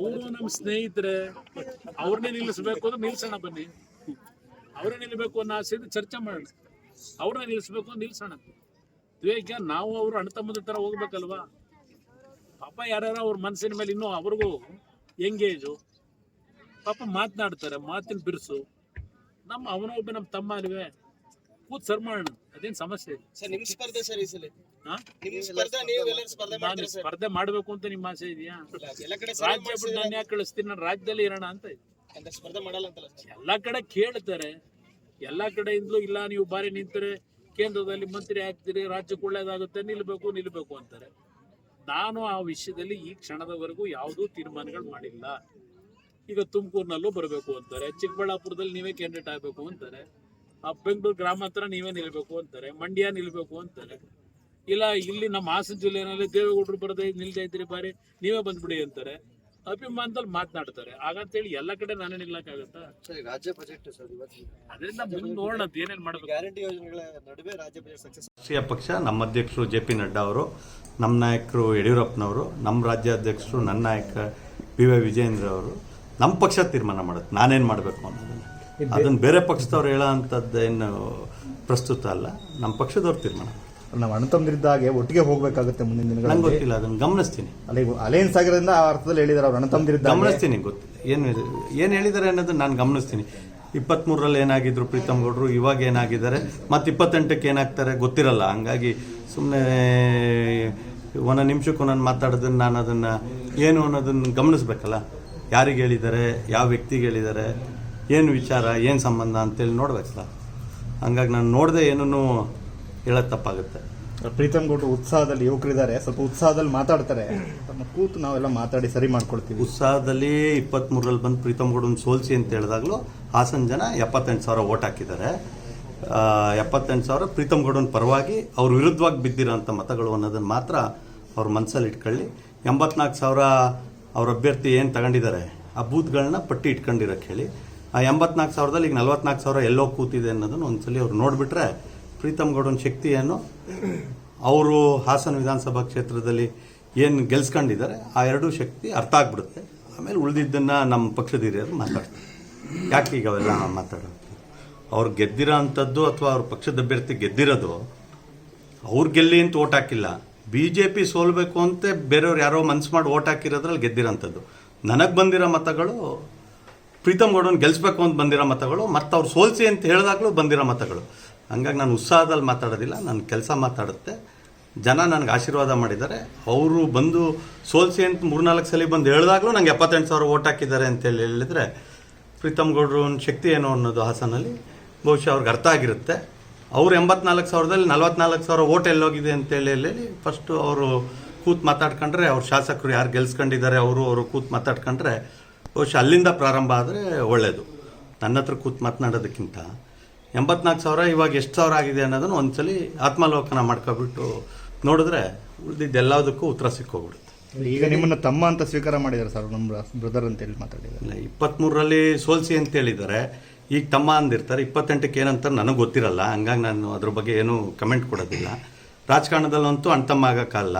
ಅವರು ನಮ್ಮ ಸ್ನೇಹಿತರೆ, ಅವ್ರನ್ನೇ ನಿಲ್ಲಿಸ್ಬೇಕು ಅಂದ್ರೆ ನಿಲ್ಸೋಣ ಬನ್ನಿ. ಅವರೇ ನಿಲ್ಲಬೇಕು ಅನ್ನೋ ಆಸೆ ಚರ್ಚೆ ಮಾಡೋಣ. ಅವ್ರನ್ನೇ ನಿಲ್ಲಿಸ್ಬೇಕು ಅಂದ್ರೆ ನಿಲ್ಸೋಣ. ವಿವೇಕ ನಾವು ಅವರು ಅಣ್ಣ ತಮ್ಮದ ತರ ಹೋಗ್ಬೇಕಲ್ವಾ? ಪಾಪ ಯಾರ್ಯಾರ ಅವ್ರ ಮನಸ್ಸಿನ ಮೇಲೆ ಇನ್ನೂ ಅವ್ರಿಗೂ ಎಂಗೇಜು ಪಾಪ ಮಾತನಾಡ್ತಾರೆ, ಮಾತಿನ ಬಿರುಸು. ನಮ್ಮ ಅವನೊಬ್ಬ ನಮ್ಮ ತಮ್ಮ ಅಲ್ವೇ? ಕೂತ್ ಸರ್ ಮಾಡೋಣ, ಅದೇನು ಸಮಸ್ಯೆ? ಸರ್ ನಿಮ್ ಸ್ಪರ್ಧೆ ಸರ್ ಈ ಸಲ. ಸ್ಪರ್ಧೆ ನೀವು ಎಲ್ಲರೂ ಸ್ಪರ್ಧೆ ನಾನು ಮಾಡ್ತೀರಾ ಸರ್? ಸ್ಪರ್ಧೆ ಮಾಡ್ಬೇಕು ಅಂತ ನಿಮ್ಮ ಆಸೆ ಇದೆಯಾ? ಎಲ್ಲ ಕಡೆ ರಾಜ್ಯ ಬಿಟ್ಟು ನಾನು ಯಾಕೆ ಕಳಿಸ್ತೀನಿ ನಾನು ರಾಜ್ಯದಲ್ಲಿ ಇರೋಣ ಅಂತ ಇದೆ. ಅಂತ ಸ್ಪರ್ಧೆ ಮಾಡಲ್ಲ ಅಂತಲ್ಲ ಎಲ್ಲಾ ಕಡೆ ಕೇಳ್ತಾರೆ. ಎಲ್ಲಾ ಕಡೆಯಿಂದಲೂ ಇಲ್ಲ ನೀವು ಬಾರಿ ನಿಂತರೆ ಕೇಂದ್ರದಲ್ಲಿ ಮಂತ್ರಿ ಆಗ್ತೀರಿ ರಾಜ್ಯಕ್ಕೆ ಒಳ್ಳೇದಾಗುತ್ತೆ ನಿಲ್ಬೇಕು ನಿಲ್ಬೇಕು ಅಂತಾರೆ. ನಾನು ಆ ವಿಷಯದಲ್ಲಿ ಈ ಕ್ಷಣದವರೆಗೂ ಯಾವುದೂ ತೀರ್ಮಾನಗಳು ಮಾಡಿಲ್ಲ. ಈಗ ತುಮಕೂರಿನಲ್ಲೂ ಬರಬೇಕು ಅಂತಾರೆ. ಚಿಕ್ಕಬಳ್ಳಾಪುರದಲ್ಲಿ ನೀವೇ ಕ್ಯಾಂಡಿಡೇಟ್ ಆಗಬೇಕು ಅಂತಾರೆ. ಆ ಬೆಂಗಳೂರು ಗ್ರಾಮಾಂತರ ನೀವೇ ನಿಲ್ಬೇಕು ಅಂತಾರೆ. ಮಂಡ್ಯ ನಿಲ್ಬೇಕು ಅಂತಾರೆ. ಇಲ್ಲ ಇಲ್ಲಿ ನಮ್ಮ ಹಾಸನ ಜಿಲ್ಲೆನಲ್ಲಿ ದೇವೇಗೌಡರು ಬರದೆ ನಿಲ್ದೇ ಇದ್ರಿ ಬಾರಿ ನೀವೇ ಬಂದ್ಬಿಡಿ ಅಂತಾರೆ. ಅಭಿಮಾನದಲ್ಲಿ ಮಾತನಾಡ್ತಾರೆ. ಹಾಗಂತೇಳಿ ಎಲ್ಲ ಕಡೆ ನಾನೇ ನಿಲ್ಲಕ್ಕಾಗತ್ತಾ? ಸರ್ ರಾಜ್ಯ ಬಜೆಟ್ ಸರ್ ಇವತ್ತು ಅದರಿಂದ ಮುಂದೆ ನೋಡೋಣ ಏನೇನು ಮಾಡಬೇಕು? ಗ್ಯಾರಂಟಿ ಯೋಜನೆಗಳ ನಡುವೆ ರಾಜ್ಯ ಬಜೆಟ್ ಸಕ್ಸಸ್ ರಾಷ್ಟ್ರೀಯ ಪಕ್ಷ ನಮ್ಮ ಅಧ್ಯಕ್ಷರು ಜೆ ಪಿ ನಡ್ಡಾ ಅವರು ನಮ್ಮ ನಾಯಕರು ಯಡಿಯೂರಪ್ಪನವರು ನಮ್ಮ ರಾಜ್ಯಾಧ್ಯಕ್ಷರು ನನ್ನ ನಾಯಕ ಬಿ ವೈ ವಿಜಯೇಂದ್ರ ಅವರು ನಮ್ಮ ಪಕ್ಷ ತೀರ್ಮಾನ ಮಾಡುತ್ತೆ. ನಾನೇನು ಮಾಡಬೇಕು ಅನ್ನೋದನ್ನು. ಅದನ್ನು ಬೇರೆ ಪಕ್ಷದವ್ರು ಹೇಳೋ ಅಂಥದ್ದೇನು ಪ್ರಸ್ತುತ ಅಲ್ಲ. ನಮ್ಮ ಪಕ್ಷದವ್ರು ತೀರ್ಮಾನ. ನಾವು ಅಣ್ಣ ತಮ್ಮದಿದ್ದಾಗೆ ಒಟ್ಟಿಗೆ ಹೋಗಬೇಕಾಗುತ್ತೆ ಮುಂದಿನ ನಂಗೆ ದಿನಗಳಲ್ಲಿ ಗೊತ್ತಿಲ್ಲ ಅದನ್ನು ಗಮನಿಸ್ತೀನಿ. ಅಲ್ಲಿ ಅಲಯನ್ಸ್ ಆಗಿರೋದ್ರಿಂದ ಆ ಅರ್ಥದಲ್ಲಿ ಹೇಳಿದಾರೆ ಅವ್ರು ಅಣ್ಣ ತಮ್ಮದಿರಿದ್ದಾಗ ಗಮನಿಸ್ತೀನಿ ಗೊತ್ತಿಲ್ಲ ಏನು ಏನು ಹೇಳಿದ್ದಾರೆ ಅನ್ನೋದು ನಾನು ಗಮನಿಸ್ತೀನಿ. ಇಪ್ಪತ್ತ್ಮೂರರಲ್ಲಿ ಏನಾಗಿದ್ರು ಪ್ರೀತಮ್ ಗೌಡರು ಇವಾಗ ಏನಾಗಿದ್ದಾರೆ? ಮತ್ತು ಇಪ್ಪತ್ತೆಂಟಕ್ಕೆ ಏನಾಗ್ತಾರೆ ಗೊತ್ತಿರಲ್ಲ. ಹಂಗಾಗಿ ಸುಮ್ಮನೆ ಒಂದೊಂದು ನಿಮಿಷಕ್ಕೆ ನಾನು ಮಾತಾಡೋದನ್ನು ನಾನು ಅದನ್ನು ಏನು ಅನ್ನೋದನ್ನು ಗಮನಿಸ್ಬೇಕಲ್ಲ. ಯಾರಿಗೆ ಹೇಳಿದ್ದಾರೆ? ಯಾವ ವ್ಯಕ್ತಿಗೆ ಹೇಳಿದ್ದಾರೆ? ಏನು ವಿಚಾರ? ಏನು ಸಂಬಂಧ ಅಂತೇಳಿ ನೋಡ್ಬೇಕಲ್ಲ. ಹಂಗಾಗಿ ನಾನು ನೋಡದೆ ಏನೂ ಹೇಳೋದು ತಪ್ಪಾಗುತ್ತೆ. ಪ್ರೀತಮ್ ಗೌಡ್ರು ಉತ್ಸಾಹದಲ್ಲಿ ಯುವಕರಿದ್ದಾರೆ. ಸ್ವಲ್ಪ ಉತ್ಸಾಹದಲ್ಲಿ ಮಾತಾಡ್ತಾರೆ. ಕೂತು ನಾವೆಲ್ಲ ಮಾತಾಡಿ ಸರಿ ಮಾಡ್ಕೊಳ್ತೀವಿ. ಉತ್ಸಾಹದಲ್ಲಿ ಇಪ್ಪತ್ತ್ಮೂರರಲ್ಲಿ ಬಂದು ಪ್ರೀತಮ್ ಗೌಡನ್ ಸೋಲ್ಸಿ ಅಂತ ಹೇಳಿದಾಗಲೂ ಹಾಸನ ಜನ ಎಪ್ಪತ್ತೆಂಟು ಸಾವಿರ ಓಟ್ ಹಾಕಿದ್ದಾರೆ. ಎಪ್ಪತ್ತೆಂಟು ಸಾವಿರ ಪ್ರೀತಮ್ ಗೌಡನ ಪರವಾಗಿ ಅವ್ರ ವಿರುದ್ಧವಾಗಿ ಬಿದ್ದಿರೋಂಥ ಮತಗಳು ಅನ್ನೋದನ್ನು ಮಾತ್ರ ಅವ್ರ ಮನಸ್ಸಲ್ಲಿ ಇಟ್ಕೊಳ್ಳಿ. ಎಂಬತ್ನಾಲ್ಕು ಸಾವಿರ ಅವ್ರ ಅಭ್ಯರ್ಥಿ ಏನು ತಗೊಂಡಿದ್ದಾರೆ? ಆ ಬೂತ್ಗಳನ್ನ ಪಟ್ಟಿ ಇಟ್ಕೊಂಡಿರೋಕೆ ಹೇಳಿ. ಆ ಎಂಬತ್ನಾಲ್ಕು ಸಾವಿರದಲ್ಲಿ ಈಗ ನಲ್ವತ್ನಾಲ್ಕು ಸಾವಿರ ಎಲ್ಲೋ ಕೂತಿದೆ ಅನ್ನೋದನ್ನು ಒಂದ್ಸಲಿ ಅವ್ರು ನೋಡಿಬಿಟ್ರೆ ಪ್ರೀತಮ್ ಗೌಡನ್ ಶಕ್ತಿ ಏನು ಅವರು ಹಾಸನ ವಿಧಾನಸಭಾ ಕ್ಷೇತ್ರದಲ್ಲಿ ಏನು ಗೆಲ್ಸ್ಕೊಂಡಿದ್ದಾರೆ, ಆ ಎರಡೂ ಶಕ್ತಿ ಅರ್ಥ ಆಗ್ಬಿಡುತ್ತೆ. ಆಮೇಲೆ ಉಳಿದಿದ್ದನ್ನು ನಮ್ಮ ಪಕ್ಷದ ಹಿರಿಯರು ಮಾತಾಡ್ತಾರೆ. ಯಾಕೆ ಈಗ ಅವೆಲ್ಲ ಮಾತಾಡೋದು? ಅವ್ರು ಗೆದ್ದಿರೋ ಅಂಥದ್ದು ಅಥವಾ ಅವ್ರ ಪಕ್ಷದ ಅಭ್ಯರ್ಥಿ ಗೆದ್ದಿರೋದು, ಅವ್ರು ಗೆಲ್ಲಿ ಅಂತ ಓಟ್ ಹಾಕಿಲ್ಲ. ಬಿ ಜೆ ಪಿ ಸೋಲ್ಬೇಕು ಅಂತ ಬೇರೆಯವ್ರು ಯಾರೋ ಮನ್ಸು ಮಾಡಿ ಓಟ್ ಹಾಕಿರೋದ್ರಲ್ಲಿ ಗೆದ್ದಿರೋಂಥದ್ದು. ನನಗೆ ಬಂದಿರೋ ಮತಗಳು, ಪ್ರೀತಮ್ ಗೌಡನ್ ಗೆಲ್ಲಿಸ್ಬೇಕು ಅಂತ ಬಂದಿರೋ ಮತಗಳು ಮತ್ತು ಅವ್ರು ಸೋಲ್ಸಿ ಅಂತ ಹೇಳಿದಾಗಲೂ ಬಂದಿರೋ ಮತಗಳು. ಹಂಗಾಗಿ ನಾನು ಉತ್ಸಾಹದಲ್ಲಿ ಮಾತಾಡೋದಿಲ್ಲ ನನ್ನ ಕೆಲಸ ಮಾತಾಡುತ್ತೆ. ಜನ ನನಗೆ ಆಶೀರ್ವಾದ ಮಾಡಿದ್ದಾರೆ. ಅವರು ಬಂದು ಸೋಲ್ಸಿ ಅಂತ ಮೂರ್ನಾಲ್ಕು ಸಲ ಬಂದು ಹೇಳಿದಾಗಲೂ ನಂಗೆ ಎಪ್ಪತ್ತೆಂಟು ಸಾವಿರ ಓಟ್ ಹಾಕಿದ್ದಾರೆ ಅಂತೇಳಿ ಹೇಳಿದರೆ ಪ್ರೀತಮ್ ಗೌಡ್ರು ಒಂದು ಶಕ್ತಿ ಏನು ಅನ್ನೋದು ಹಾಸನಲ್ಲಿ, ಬಹುಶಃ ಅವ್ರಿಗೆ ಅರ್ಥ ಆಗಿರುತ್ತೆ. ಅವರು ಎಂಬತ್ನಾಲ್ಕು ಸಾವಿರದಲ್ಲಿ ನಲ್ವತ್ನಾಲ್ಕು ಸಾವಿರ ಓಟ್ ಎಲ್ಲೋಗಿದೆ ಅಂತೇಳಿ ಹೇಳಿ ಫಸ್ಟು ಅವರು ಕೂತು ಮಾತಾಡ್ಕೊಂಡ್ರೆ ಅವ್ರ ಶಾಸಕರು ಯಾರು ಗೆಲ್ಸ್ಕೊಂಡಿದ್ದಾರೆ, ಅವರು ಅವರು ಕೂತು ಮಾತಾಡ್ಕೊಂಡ್ರೆ ಬಹುಶಃ ಅಲ್ಲಿಂದ ಪ್ರಾರಂಭ ಆದರೆ ಒಳ್ಳೆಯದು ನನ್ನ ಹತ್ರ ಕೂತು ಮಾತನಾಡೋದಕ್ಕಿಂತ ಎಂಬತ್ನಾಲ್ಕು ಸಾವಿರ ಇವಾಗ ಎಷ್ಟು ಸಾವಿರ ಆಗಿದೆ ಅನ್ನೋದನ್ನು ಒಂದ್ಸಲಿ ಆತ್ಮಾಲೋಕನ ಮಾಡ್ಕೊಬಿಟ್ಟು ನೋಡಿದ್ರೆ ಉಳಿದಿದ್ದೆಲ್ಲದಕ್ಕೂ ಉತ್ತರ ಸಿಕ್ಕೋಗ್ಬಿಡುತ್ತೆ. ಈಗ ನಿಮ್ಮನ್ನ ತಮ್ಮ ಅಂತ ಸ್ವೀಕಾರ ಮಾಡಿದ್ದಾರೆ ಸರ್ ನಮ್ಮ ಬ್ರದರ್ ಅಂತ ಹೇಳಿ ಮಾತಾಡಿದ್ದಾರೆ. ಇಲ್ಲ ಇಪ್ಪತ್ತ್ಮೂರರಲ್ಲಿ ಸೋಲ್ಸಿ ಅಂತ ಹೇಳಿದ್ದಾರೆ. ಈಗ ತಮ್ಮ ಅಂದಿರ್ತಾರೆ ಇಪ್ಪತ್ತೆಂಟಕ್ಕೆ ಏನಂತ ನನಗೆ ಗೊತ್ತಿರಲ್ಲ ಹಂಗಾಗಿ ನಾನು ಅದ್ರ ಬಗ್ಗೆ ಏನೂ ಕಮೆಂಟ್ ಕೊಡೋದಿಲ್ಲ. ರಾಜಕಾರಣದಲ್ಲಂತೂ ಅಣ್ತಮ್ಮ ಆಗೋಕ್ಕಲ್ಲ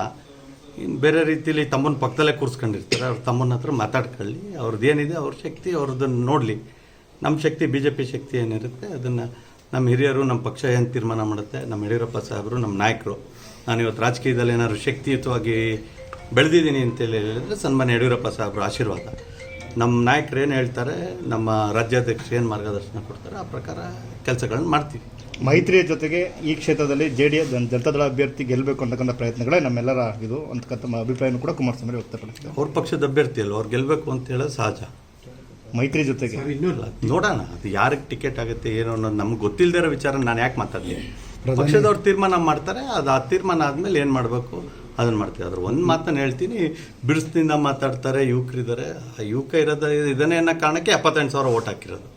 ಇನ್ನು ಬೇರೆ ರೀತಿಯಲ್ಲಿ ತಮ್ಮನ ಪಕ್ಕದಲ್ಲೇ ಕೂರಿಸ್ಕೊಂಡಿರ್ತಾರೆ ಅವ್ರ ತಮ್ಮನ ಹತ್ರ ಮಾತಾಡ್ಕೊಳ್ಳಿ ಅವ್ರದ್ದು ಏನಿದೆ ಅವ್ರ ಶಕ್ತಿ ಅವ್ರದ್ದನ್ನು ನೋಡಲಿ. ನಮ್ಮ ಶಕ್ತಿ ಬಿ ಜೆ ಪಿ ಶಕ್ತಿ ಏನಿರುತ್ತೆ ಅದನ್ನು ನಮ್ಮ ಹಿರಿಯರು ನಮ್ಮ ಪಕ್ಷ ಏನು ತೀರ್ಮಾನ ಮಾಡುತ್ತೆ ನಮ್ಮ ಯಡಿಯೂರಪ್ಪ ಸಾಹೇಬರು ನಮ್ಮ ನಾಯಕರು. ನಾನು ಇವತ್ತು ರಾಜಕೀಯದಲ್ಲಿ ಏನಾದ್ರು ಶಕ್ತಿಯುತವಾಗಿ ಬೆಳೆದಿದ್ದೀನಿ ಅಂತೇಳಿ ಹೇಳಿದರೆ ಸನ್ಮಾನ್ಯ ಯಡಿಯೂರಪ್ಪ ಸಾಹೇಬರು ಆಶೀರ್ವಾದ. ನಮ್ಮ ನಾಯಕರು ಏನು ಹೇಳ್ತಾರೆ ನಮ್ಮ ರಾಜ್ಯಾಧ್ಯಕ್ಷರು ಏನು ಮಾರ್ಗದರ್ಶನ ಕೊಡ್ತಾರೆ ಆ ಪ್ರಕಾರ ಕೆಲಸಗಳನ್ನು ಮಾಡ್ತೀವಿ. ಮೈತ್ರಿಯ ಜೊತೆಗೆ ಈ ಕ್ಷೇತ್ರದಲ್ಲಿ ಜೆ ಡಿ ಎಸ್ ಜನತಾದಳ ಅಭ್ಯರ್ಥಿ ಗೆಲ್ಲಬೇಕು ಅಂತಕ್ಕಂಥ ಪ್ರಯತ್ನಗಳೇ ನಮ್ಮೆಲ್ಲರ ಇದು ಅಂತಕ್ಕಂಥ ಅಭಿಪ್ರಾಯನೂ ಕೂಡ ಕುಮಾರಸ್ವಾಮಿ ವ್ಯಕ್ತಪಡಿಸಿದ್ದಾರೆ. ಅವ್ರ ಪಕ್ಷದ ಅಭ್ಯರ್ಥಿ ಅಲ್ಲ ಅವ್ರು ಗೆಲ್ಲಬೇಕು ಅಂತ ಹೇಳೋದು ಸಹಜ. ಮೈತ್ರಿ ಜೊತೆಗೆ. ಇಲ್ಲ. ನೋಡೋಣ ಅದು ಯಾರಿಗೆ ಟಿಕೆಟ್ ಆಗುತ್ತೆ ಏನು ಅನ್ನೋದು ನಮ್ಗೆ ಗೊತ್ತಿಲ್ಲದೆ ಇರೋ ವಿಚಾರ ನಾನು ಯಾಕೆ ಮಾತಾಡ್ತೀನಿ? ಪಕ್ಷದವ್ರು ತೀರ್ಮಾನ ಮಾಡ್ತಾರೆ ಅದು ಆ ತೀರ್ಮಾನ ಆದಮೇಲೆ ಏನು ಮಾಡಬೇಕು ಅದನ್ನು ಮಾಡ್ತೀವಿ. ಅದ್ರ ಒಂದು ಮಾತನ್ನು ಹೇಳ್ತೀನಿ ಬಿಡಿಸ್ದಿಂದ ಮಾತಾಡ್ತಾರೆ ಯುವಕರಿದ್ದಾರೆ ಆ ಯುವಕ ಇರೋದು ಇದನ್ನೇ ಅನ್ನೋ ಕಾರಣಕ್ಕೆ ಎಪ್ಪತ್ತೆಂಟು ಸಾವಿರ ಓಟ್ ಹಾಕಿರೋದು.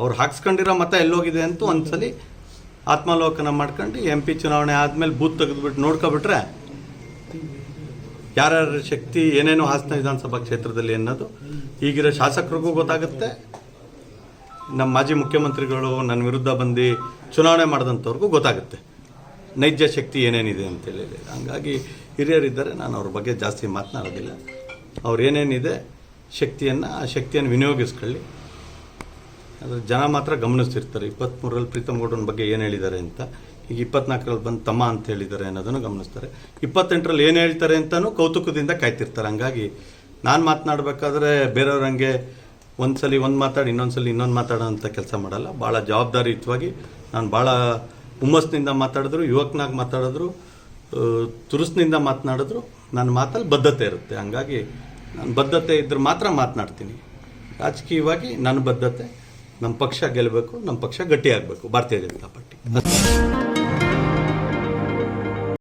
ಅವ್ರು ಹಾಕ್ಸ್ಕೊಂಡಿರೋ ಮತ ಎಲ್ಲೋಗಿದೆ ಅಂತ ಒಂದ್ಸಲಿ ಆತ್ಮಾಲೋಕನ ಮಾಡ್ಕೊಂಡು ಎಂ ಪಿ ಚುನಾವಣೆ ಆದಮೇಲೆ ಬೂತ್ ತೆಗೆದುಬಿಟ್ಟು ನೋಡ್ಕೊಬಿಟ್ರೆ ಯಾರ್ಯಾರ ಶಕ್ತಿ ಏನೇನು ಹಾಸನ ವಿಧಾನಸಭಾ ಕ್ಷೇತ್ರದಲ್ಲಿ ಅನ್ನೋದು ಈಗಿರೋ ಶಾಸಕರಿಗೂ ಗೊತ್ತಾಗುತ್ತೆ. ನಮ್ಮ ಮಾಜಿ ಮುಖ್ಯಮಂತ್ರಿಗಳು ನನ್ನ ವಿರುದ್ಧ ಬಂದು ಚುನಾವಣೆ ಮಾಡಿದಂಥವ್ರಿಗೂ ಗೊತ್ತಾಗುತ್ತೆ. ನೈಜ ಶಕ್ತಿ ಏನೇನಿದೆ ಅಂತೇಳಿ ಹಂಗಾಗಿ ಹಿರಿಯರಿದ್ದಾರೆ, ನಾನು ಅವ್ರ ಬಗ್ಗೆ ಜಾಸ್ತಿ ಮಾತನಾಡೋದಿಲ್ಲ. ಅವ್ರು ಏನೇನಿದೆ, ಶಕ್ತಿಯನ್ನು, ಆ ಶಕ್ತಿಯನ್ನು ವಿನಿಯೋಗಿಸ್ಕೊಳ್ಳಿ. ಅದು ಜನ ಮಾತ್ರ ಗಮನಿಸ್ತಿರ್ತಾರೆ. ಇಪ್ಪತ್ತ್ಮೂರರಲ್ಲಿ ಪ್ರೀತಮ್ ಗೌಡನ ಬಗ್ಗೆ ಏನು ಹೇಳಿದ್ದಾರೆ ಅಂತ. ಈಗ ಇಪ್ಪತ್ನಾಲ್ಕರಲ್ಲಿ ಬಂದು ತಮ್ಮ ಅಂತ ಹೇಳಿದ್ದಾರೆ ಅನ್ನೋದನ್ನು ಗಮನಿಸ್ತಾರೆ. ಇಪ್ಪತ್ತೆಂಟರಲ್ಲಿ ಏನು ಹೇಳ್ತಾರೆ ಅಂತಲೂ ಕೌತುಕದಿಂದ ಕಾಯ್ತಿರ್ತಾರೆ. ಹಂಗಾಗಿ ನಾನು ಮಾತನಾಡಬೇಕಾದ್ರೆ ಬೇರೆಯವ್ರ ಹಂಗೆ ಒಂದ್ಸಲಿ ಒಂದು ಮಾತಾಡಿ, ಇನ್ನೊಂದ್ಸಲಿ ಇನ್ನೊಂದು ಮಾತಾಡೋ ಅಂತ ಕೆಲಸ ಮಾಡಲ್ಲ. ಭಾಳ ಜವಾಬ್ದಾರಿಯುತವಾಗಿ ನಾನು ಭಾಳ ಹುಮ್ಮಸ್ನಿಂದ ಮಾತಾಡಿದ್ರು, ಯುವಕನಾಗಿ ಮಾತಾಡಿದ್ರು ತುರುಸ್ನಿಂದ ಮಾತನಾಡಿದ್ರು ನನ್ನ ಮಾತಲ್ಲಿ ಬದ್ಧತೆ ಇರುತ್ತೆ. ಹಂಗಾಗಿ ನಾನು ಬದ್ಧತೆ ಇದ್ರೆ ಮಾತ್ರ ಮಾತನಾಡ್ತೀನಿ. ರಾಜಕೀಯವಾಗಿ ನನ್ನ ಬದ್ಧತೆ ನಮ್ಮ ಪಕ್ಷ ಗೆಲ್ಲಬೇಕು ನಮ್ಮ ಪಕ್ಷ ಗಟ್ಟಿಯಾಗಬೇಕು. ಭಾರತೀಯ ಜನತಾ ಪಾರ್ಟಿ.